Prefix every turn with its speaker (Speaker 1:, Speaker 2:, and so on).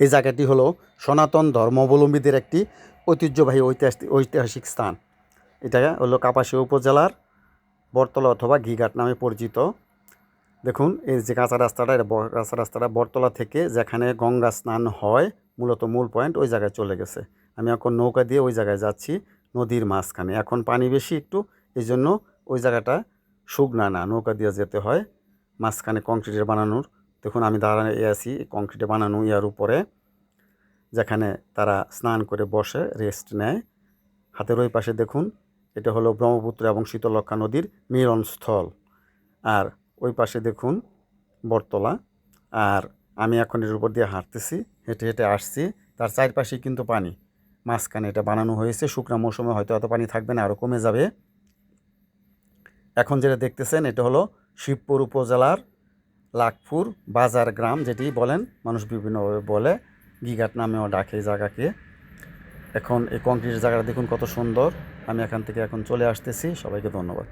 Speaker 1: এই জায়গাটি হলো সনাতন ধর্মাবলম্বীদের একটি ঐতিহ্যবাহী ঐতিহাসিক ঐতিহাসিক স্থান। এটা হলো কাপাসিয়া উপজেলার বটতলা অথবা ঘিঘাট নামে পরিচিত। দেখুন, এই যে কাঁচা রাস্তাটা, এটা কাঁচা রাস্তাটা বটতলা থেকে যেখানে গঙ্গা স্নান হয়, মূলত মূল পয়েন্ট, ওই জায়গায় চলে গেছে। আমি এখন নৌকা দিয়ে ওই জায়গায় যাচ্ছি, নদীর মাঝখানে। এখন পানি বেশি একটু এই জন্য ওই জায়গাটা শুকনা না, নৌকা দিয়ে যেতে হয়। মাঝখানে কংক্রিটের বানানোর দেখুন, আমি দাঁড়ানো আছি কংক্রিটে বানানো ইয়ার উপরে, যেখানে তারা স্নান করে বসে রেস্ট নেয়। হাতের ওই পাশে দেখুন, এটা হলো ব্রহ্মপুত্র এবং শীতলক্ষা নদীর মিলনস্থল। আর ওই পাশে দেখুন, বটতলা। আর আমি এখন এর উপর দিয়ে হাঁটতেছি, হেঁটে হেঁটে আসছি। তার চারপাশেই কিন্তু পানি। মাঝখানে এটা বানানো হয়েছে, শুকনো মৌসুমে হয়তো অত পানি থাকবে না আরও কমে যাবে। এখন যেটা দেখতেছেন, এটা হলো শিবপুর উপজেলার লাখপুর বাজার গ্রাম যেটি বলেন, মানুষ বিভিন্নভাবে বলে গিঘাট নামেও ডাকে এই জায়গাকে। এখন এই কংক্রিটের জায়গাটা দেখুন কত সুন্দর। আমি এখান থেকে এখন চলে আসতেছি। সবাইকে ধন্যবাদ।